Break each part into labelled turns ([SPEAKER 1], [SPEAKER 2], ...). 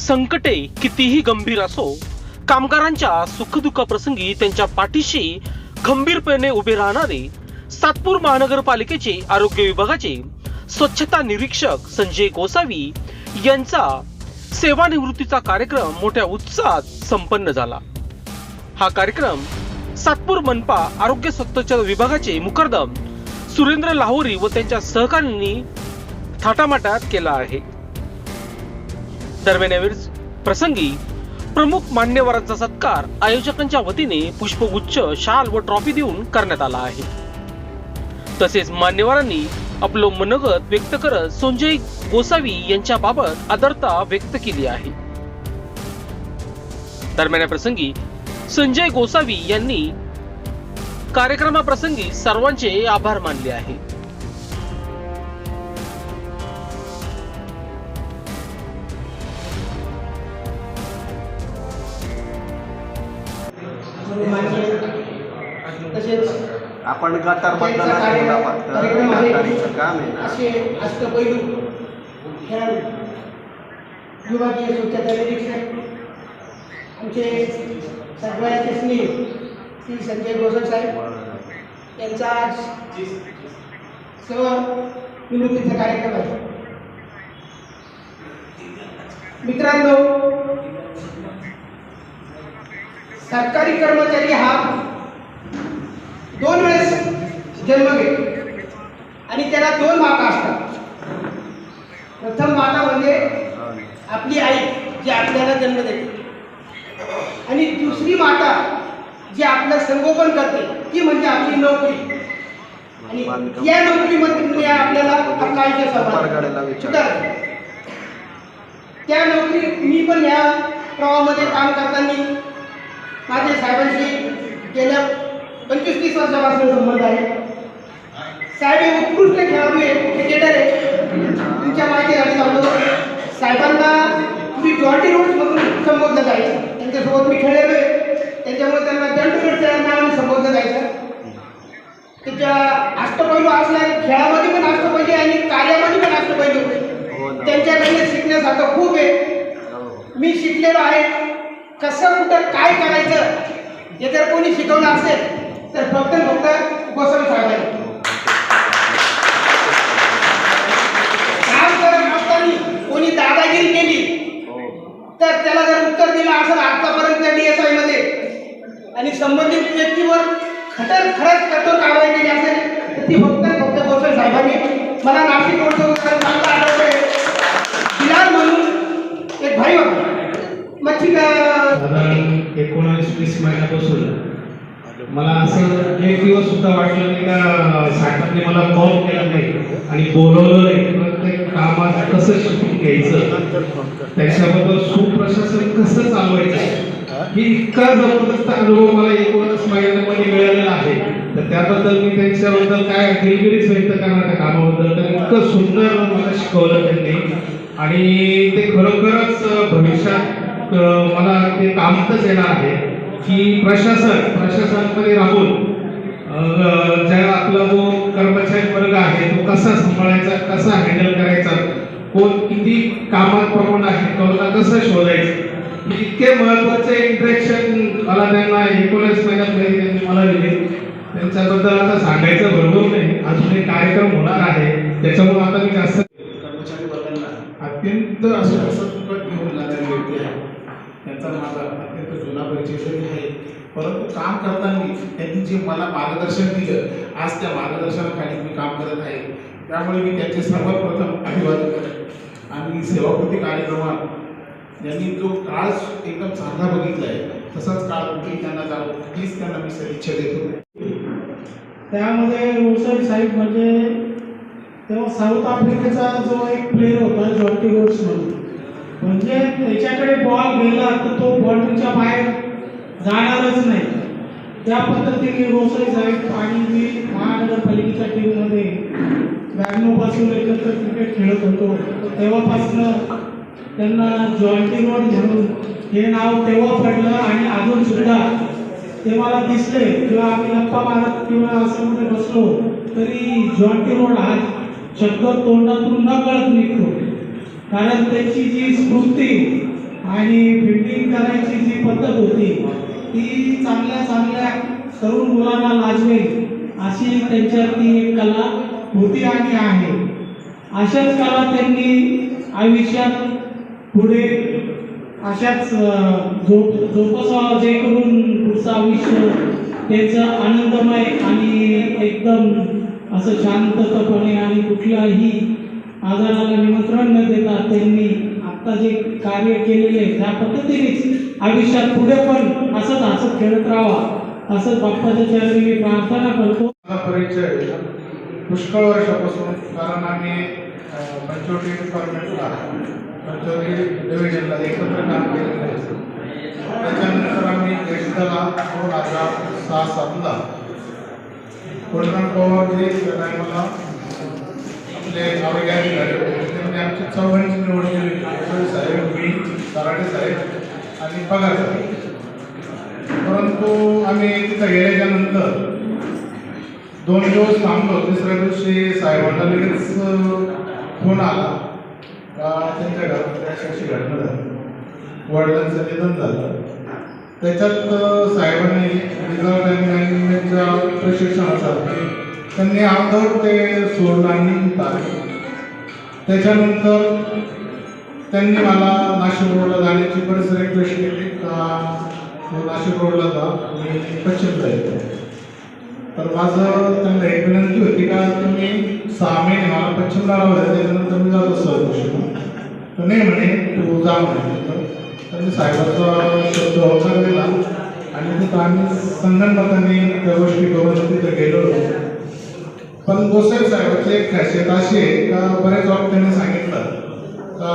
[SPEAKER 1] संकटे कितीही गंभीर असो कामगारांच्या सुखदुःख प्रसंगी त्यांच्या पाठीशी खंबीरपणे उभे राहणारे सातपूर महानगरपालिकेचे आरोग्य विभागाचे स्वच्छता निरीक्षक संजय गोसावी यांचा सेवानिवृत्तीचा कार्यक्रम मोठ्या उत्साहात संपन्न झाला. हा कार्यक्रम सातपूर मनपा आरोग्य स्वच्छता विभागाचे मुकरदम सुरेंद्र लाहोरी व त्यांच्या सहकाऱ्यांनी थाटामाटात केला आहे. दरम्यान यावेळी प्रसंगी प्रमुख मान्यवरांचा सत्कार आयोजकांच्या वतीने पुष्पगुच्छ शाल व ट्रॉफी देऊन करण्यात आला आहे. तसेच मान्यवरांनी आपलं मनोगत व्यक्त करत संजय गोसावी यांच्याबाबत आदरता व्यक्त केली आहे. दरम्यान या प्रसंगी संजय गोसावी यांनी कार्यक्रमाप्रसंगी सर्वांचे आभार मानले आहे
[SPEAKER 2] आपण गटार
[SPEAKER 3] कार्य-
[SPEAKER 2] फक्त. गटारीचं काम आहे ना?
[SPEAKER 3] असे अष्टपैलू खेळाडू विभागीय स्वच्छता निरीक्षक आमचे सगळ्याचे स्नेह श्री संजय गोसावी साहेब. यांचा आज निवृत्तीचा कार्यक्रम आहे. मित्रांनो सरकारी कर्मचारी हा दोन वेळेस जन्म घेतो. आणि त्याला दोन माता असतात. प्रथम माता म्हणजे आपली आई जी आपल्याला जन्म देते. आणि दुसरी माता जी आपलं संगोपन करते ती म्हणजे आपली नोकरी. आणि या नोकरीमध्ये आपल्याला
[SPEAKER 2] विचार.
[SPEAKER 3] सुधारते. त्या नोकरी मी पण या प्रवाहामध्ये काम करताना माझे साहेबांशी गेल्या पंचवीस तीस वर्षापासून संबंध आहे. साहेब हे उत्कृष्ट खेळाडू आहे क्रिकेटर आहे तुमच्या माहितीसाठी सांगतो साहेबांना तुम्ही जॉन्टी रोड्स म्हणून संबोधलं जायचं. त्यांच्यासोबत मी खेळलेलो आहे. त्याच्यामुळे त्यांना जॉन्टी रोड्सच्या नावाने संबोधलं जायचं. त्याच्या अष्टपैलू असल्या खेळामध्ये पण अष्टपैलू आणि कार्यामध्ये पण अष्टपैलू
[SPEAKER 2] हो.
[SPEAKER 3] त्यांच्याकडे शिकण्यासारखं खूप आहे. मी शिकलेलो आहे. कसं कुठं काय करायचं हे जर कोणी शिकवलं असेल तर फक्त फक्त साहेब आहे काम करत असताना कोणी दादागिरी केली
[SPEAKER 2] हो.
[SPEAKER 3] तर त्याला जर उत्तर दिलं असेल आतापर्यंत डी एस आयमध्ये आणि संबंधित व्यक्तीवर खतर खरंच कठोर कारवाई केली असेल तर ती फक्त फक्त गोसावी साहेबांनी. मला नाशिक रोडचं उत्तर चांगलं आठवतंय म्हणून एक भाई होता. मच्छी का
[SPEAKER 4] साधारण एकोणावीस वीस महिन्यापासून. मला असं एक दिवस सुद्धा वाटलं नाही का साहेबांनी मला कॉल केला नाही आणि बोलवलं नाही. प्रत्येक कामात कसं शिकून घ्यायचं? त्याच्याबद्दल सुप्रशासन कसं चालवायचं? ही इतका जबरदस्त अनुभव मला एकोणीस महिन्यामध्ये मिळालेला आहे. तर त्याबद्दल मी त्यांच्याबद्दल काय दिलगिरीच व्यक्त करणार त्या कामाबद्दल. तर इतकं सुंदर मला शिकवलं त्यांनी. आणि ते खरोखरच भविष्यात मला ते कामातच येणार आहे की प्रशासन प्रशासनामध्ये राहून ज्या आपला जो कर्मचारी वर्ग आहे तो कसा सांभाळायचा कसा हँडल करायचा कोण किती कामात प्रमाण आहे कोणाला कसं शोधायचं इतके महत्त्वाचे इंट्रॅक्शन मला त्यांना एकोणीस महिन्यात त्यांनी मला दिले. त्यांच्याबद्दल आता सांगायचं बरोबर नाही अजून एक कार्यक्रम होणार आहे त्याच्यामुळे आता मी जास्त
[SPEAKER 5] कर्मचारी वर्गांना. अत्यंत असं असं घेऊन व्यक्ती आहे. त्यांचा माझा अत्यंत जुना परिचय जरी आहे. परंतु काम करताना त्यांनी जे मला मार्गदर्शन दिलं आज त्या मार्गदर्शनाखाली मी काम करत आहे. त्यामुळे मी त्यांचे सर्वप्रथम अभिवादन करेन आणि सेवाकृती कार्यक्रमात यांनी जो काळ एकदम चांगला बघितला आहे तसाच काळ कुठेही त्यांना जावं हीच त्यांना मी सदिच्छा देतो
[SPEAKER 6] त्यामध्ये रोसरी साहेब म्हणजे तेव्हा साऊथ आफ्रिकेचा जो एक प्लेअर होता जॉर्टी गोड्स म्हणून. म्हणजे त्याच्याकडे बॉल गेला तर तो बॉलच्या बाहेर जाणारच नाही. त्या पद्धतीने रोसरी साहेब आणि मी महानगरपालिकेच्या टीममध्ये ब्याण्णवपासून एकत्र क्रिकेट खेळत होतो तेव्हापासनं त्यांना जॉन्टी रोड म्हणून हे नाव तेव्हा पडलं आणि अजून सुद्धा ते मला दिसले. किंवा आम्ही गप्पा मारत किंवा असं मध्ये बसलो तरी जॉन्टी रोड हा शब्द तोंडातून न कळत निघतो. कारण त्याची जी स्फूर्ती आणि फिटिंग करायची जी पद्धत होती ती चांगल्या चांगल्या तरुण मुलांना लाजवेल अशी त्यांच्यातली एक कला होती आणि आहे. अशाच कला त्यांनी आयुष्यात पुढे अशाच झोप झोपसा जे करून पुढचं आयुष्य त्याचं आनंदमय आणि एकदम असं शांततपणे आणि कुठल्याही आजाराला निमंत्रण न देता त्यांनी आत्ता जे कार्य केलेले आहे त्या पद्धतीनेच आयुष्यात पुढे पण असंच हसत खेळत राहावा असंच बाप्पाच्या चरणी मी प्रार्थना करतो.
[SPEAKER 5] परिचय पुष्कळ वर्षापासून कारण आम्ही अं, पंचवटी डिपार्टमेंटला पंचवटी डिव्हिजनला एकत्र काम केलेलं आहे. त्याच्यानंतर आम्ही ज्येष्ठला दोन हजार सहा सातला कोरोना पवार जे टायमाला आपले आरोग्य अधिकारी होते आमची चौघांची निवड केली. साहेब मी सराडे साहेब आणि पगार परंतु आम्ही तिथं गेल्याच्यानंतर दोन दिवस थांबलो. तिसऱ्या दिवशी साहेबांना लगेच फोन आला. का त्यांच्या घरात अशी अशी घटना झाली. वडिलांचं निधन झालं. त्याच्यात अं, साहेबांनी रिझर्व मॅनेजमेंटच्या प्रशिक्षणासाठी त्यांनी अर्धवट ते सोडलं आणि त्याच्यानंतर त्यांनी मला नाशिक रोडला जाण्याची बरीच रिक्वेस्ट केली. का नाशिक रोडला जा मी पश्चिमला येतो. तर माझं त्यांना एक विनंती होती का तुम्ही सहा महिने मला पश्चिमला राहू त्याच्यानंतर मी जातो सहकुशीला तर नाही म्हणे तू जा म्हणे. तर त्यांनी साहेबाचा शब्द होकार दिला आणि तिथं आम्ही संगणमताने त्या गोष्टी करून तिथं गेलो. होतो पण गोसाई साहेबाची एक खासियत अशी आहे का बऱ्याच वेळा त्यांनी सांगितलं का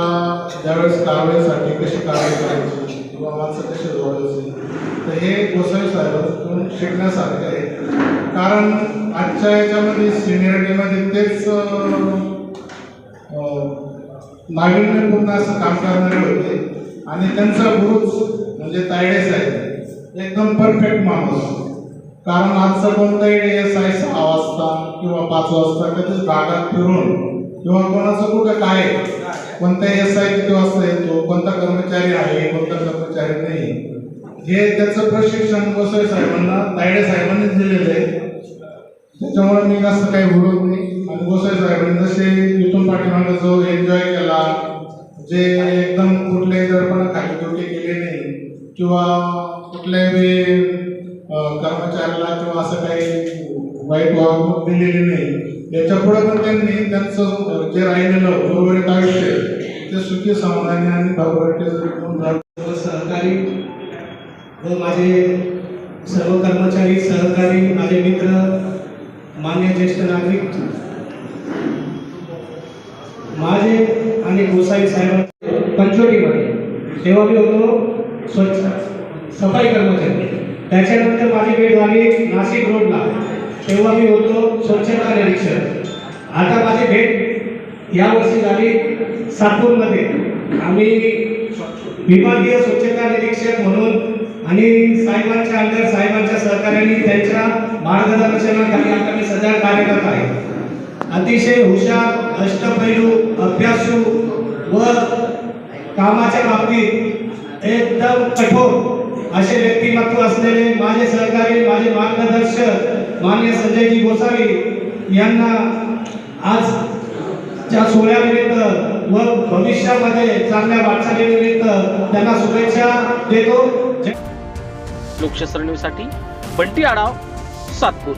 [SPEAKER 5] ज्यावेळेस कारवाईसाठी कशी कारवाई करायची किंवा माणसं कशी जोडायची तर हे गोसाई साहेबांकडून शिकण्यासारखं आहे. कारण आजच्या याच्यामध्ये सिनियरिटीमध्ये तेच नाविन्यपूर्ण असं काम करणारे होते. आणि त्यांचा गुरुच म्हणजे तायडे साहेब एकदम परफेक्ट माणूस. कारण आजचा कोणताही एस आय सहा वाजता किंवा पाच वाजता कधीच भागात फिरून किंवा कोणाचं कुठं काय कोणता एस आय किती वाजता येतो कोणता कर्मचारी आहे कोणता कर्मचारी नाही हे त्याचं प्रशिक्षण गोसाई साहेबांना तायडे साहेबांनीच दिलेलं आहे. त्याच्यामुळे मी जास्त काही बोलत नाही. आणि गोसाई साहेबांनी जसे इथून पाठीमागे जो एन्जॉय केला जे एकदम कुठल्याही दडपणा खाली ड्युटी केली नाही किंवा कुठल्याही कर्मचाऱ्याला किंवा असं काही वाईट वागणूक दिलेली नाही. याच्यापुढे पण त्यांनी त्यांचं जे राहिलेलं उर्वरित आयुष्य ते सुखी समाधानी आणि भरभराटीचं
[SPEAKER 7] सहकारी व माझे सर्व कर्मचारी सहकारी माझे मित्र मान्य ज्येष्ठ नागरिक माझे आणि गोसाई साहेब पंचवटीमध्ये तेव्हा मी होतो स्वच्छ सफाई कर्मचारी. त्याच्यानंतर माझी भेट झाली नाशिक रोडला. तेव्हा मी होतो स्वच्छता निरीक्षक. आता माझी भेट यावर्षी झाली सातपूरमध्ये. आम्ही विभागीय स्वच्छता निरीक्षक म्हणून आणि साहेबांच्या अंडर साहेबांच्या सहकार्याने त्यांच्या मार्गदर्शनाखाली आता मी सध्या कार्यरत आहे. अतिशय हुशार अष्टपैलू अभ्यासू व कामाच्या बाबतीत एकदम कठोर असे व्यक्तिमत्व असलेले माझे सहकारी माझे मार्गदर्शक मान्य संजयजी गोसावी यांना आज च्या सोहळ्यानिमित्त व भविष्यामध्ये चांगल्या वाटचालीनिमित्त त्यांना शुभेच्छा देतो.
[SPEAKER 1] लोकशास्त्र न्यूजसाठी बंटी आढाव सातपूर.